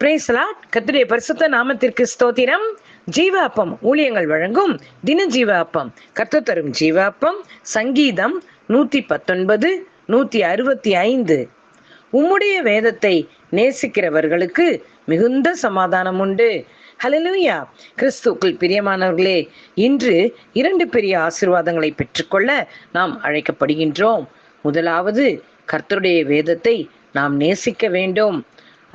பிரேசலாட் கத்துடைய பரிசுத்த நாமத்திற்கு ஸ்தோத்திரம். ஜீவ அப்பம் ஊழியங்கள் வழங்கும் தின ஜீவ அப்பம் கத்து தரும் ஜீவ அப்பம் சங்கீதம் நூத்தி பத்தொன்பது நூத்தி அறுபத்தி ஐந்து உம்முடைய வேதத்தை நேசிக்கிறவர்களுக்கு மிகுந்த சமாதானம் உண்டு. ஹலலூயா கிறிஸ்துக்கள் பிரியமானவர்களே இன்று இரண்டு பெரிய ஆசிர்வாதங்களை பெற்றுக்கொள்ள நாம் அழைக்கப்படுகின்றோம். முதலாவது கர்த்தருடைய வேதத்தை நாம் நேசிக்க வேண்டும்.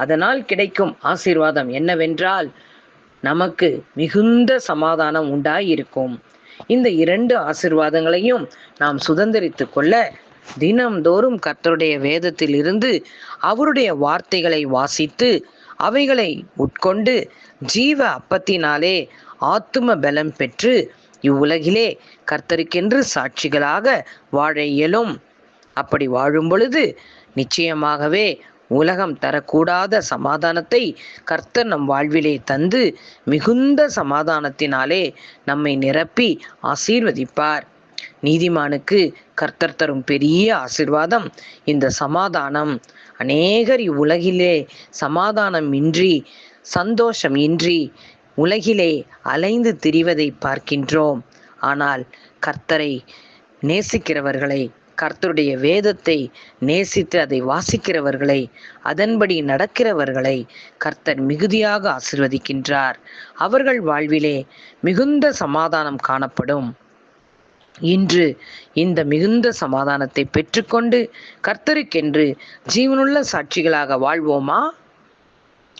அதனால் கிடைக்கும் ஆசீர்வாதம் என்னவென்றால் நமக்கு மிகுந்த சமாதானம் உண்டாயிருக்கும். இந்த இரண்டு ஆசிர்வாதங்களையும் நாம் சுதந்திரித்து கொள்ள தினம்தோறும் கர்த்தருடைய வேதத்தில் இருந்து அவருடைய வார்த்தைகளை வாசித்து அவைகளை உட்கொண்டு ஜீவ அப்பத்தினாலே ஆத்தும பலம் பெற்று இவ்வுலகிலே கர்த்தருக்கென்று சாட்சிகளாக வாழ இயலும். அப்படி வாழும் பொழுது நிச்சயமாகவே உலகம் தரக்கூடாத சமாதானத்தை கர்த்தர் நம் வாழ்விலே தந்து மிகுந்த சமாதானத்தினாலே நம்மை நிரப்பி ஆசீர்வதிப்பார். நீதிமானுக்கு கர்த்தர் தரும் பெரிய ஆசிர்வாதம் இந்த சமாதானம். அநேகர் இவ்வுலகிலே சமாதானம் இன்றி சந்தோஷம் இன்றி உலகிலே அலைந்து திரிவதை பார்க்கின்றோம். ஆனால் கர்த்தரை நேசிக்கிறவர்களை கர்த்தருடைய வேதத்தை நேசித்து அதை வாசிக்கிறவர்களை அதன்படி நடக்கிறவர்களை கர்த்தர் மிகுதியாக ஆசிர்வதிக்கின்றார். அவர்கள் வாழ்விலே மிகுந்த சமாதானம் காணப்படும். இன்று இந்த மிகுந்த சமாதானத்தை பெற்றுக்கொண்டு கர்த்தருக்கென்று ஜீவனுள்ள சாட்சிகளாக வாழ்வோமா?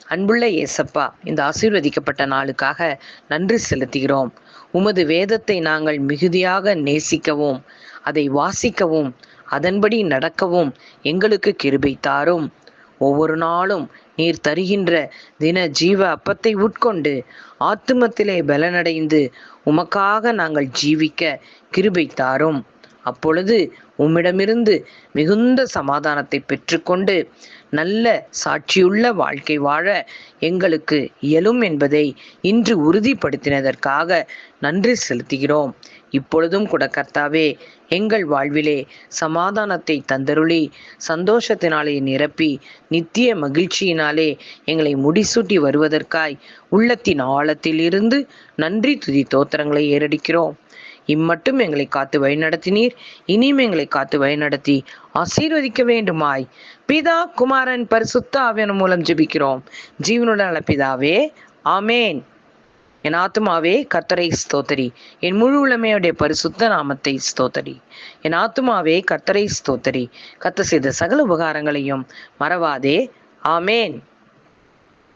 அன்புள்ள ஏசப்பா இந்த ஆசீர்வதிக்கப்பட்ட நாளுக்காக நன்றி செலுத்துகிறோம். உமது வேதத்தை நாங்கள் மிகுதியாக நேசிக்கவும் அதை வாசிக்கவும் அதன்படி நடக்கவும் எங்களுக்கு கிருபை தாரும். ஒவ்வொரு நாளும் நீர் தருகின்ற தின ஜீவ அப்பத்தை உட்கொண்டு ஆத்துமத்திலே பலனடைந்து உமக்காக நாங்கள் ஜீவிக்க கிருபை தாரும். அப்பொழுது உம்மிடமிருந்து மிகுந்த சமாதானத்தை பெற்றுக்கொண்டு நல்ல சாட்சியுள்ள வாழ்க்கை வாழ எங்களுக்கு இயலும் என்பதை இன்று உறுதிப்படுத்தினதற்காக நன்றி செலுத்துகிறோம். இப்பொழுதும் கூட கர்த்தாவே எங்கள் வாழ்விலே சமாதானத்தை தந்தருளி சந்தோஷத்தினாலே நிரப்பி நித்திய மகிழ்ச்சியினாலே எங்களை முடிசூட்டி வருவதற்காய் உள்ளத்தின் ஆழத்தில் இருந்து நன்றி துதி தோத்திரங்களை ஏறடிக்கிறோம். இம்மட்டும் எங்களை காத்து வழிநடத்தினீர். இனியும் எங்களை காத்து வழிநடத்தி ஆசீர்வதிக்க வேண்டுமாய். பிதா குமாரன் பரிசுத்த ஆவியன் மூலம் ஜெபிக்கிறோம். ஜீவனுள்ள நல பிதாவே ஆமேன். என் ஆத்துமாவே கர்த்தரை ஸ்தோத்தரி. என் முழு உளமையுடைய பரிசுத்த நாமத்தை ஸ்தோத்தரி. என் ஆத்துமாவே கர்த்தரை ஸ்தோத்தரி. கத்த செய்த சகல உபகாரங்களையும் மறவாதே. ஆமேன்.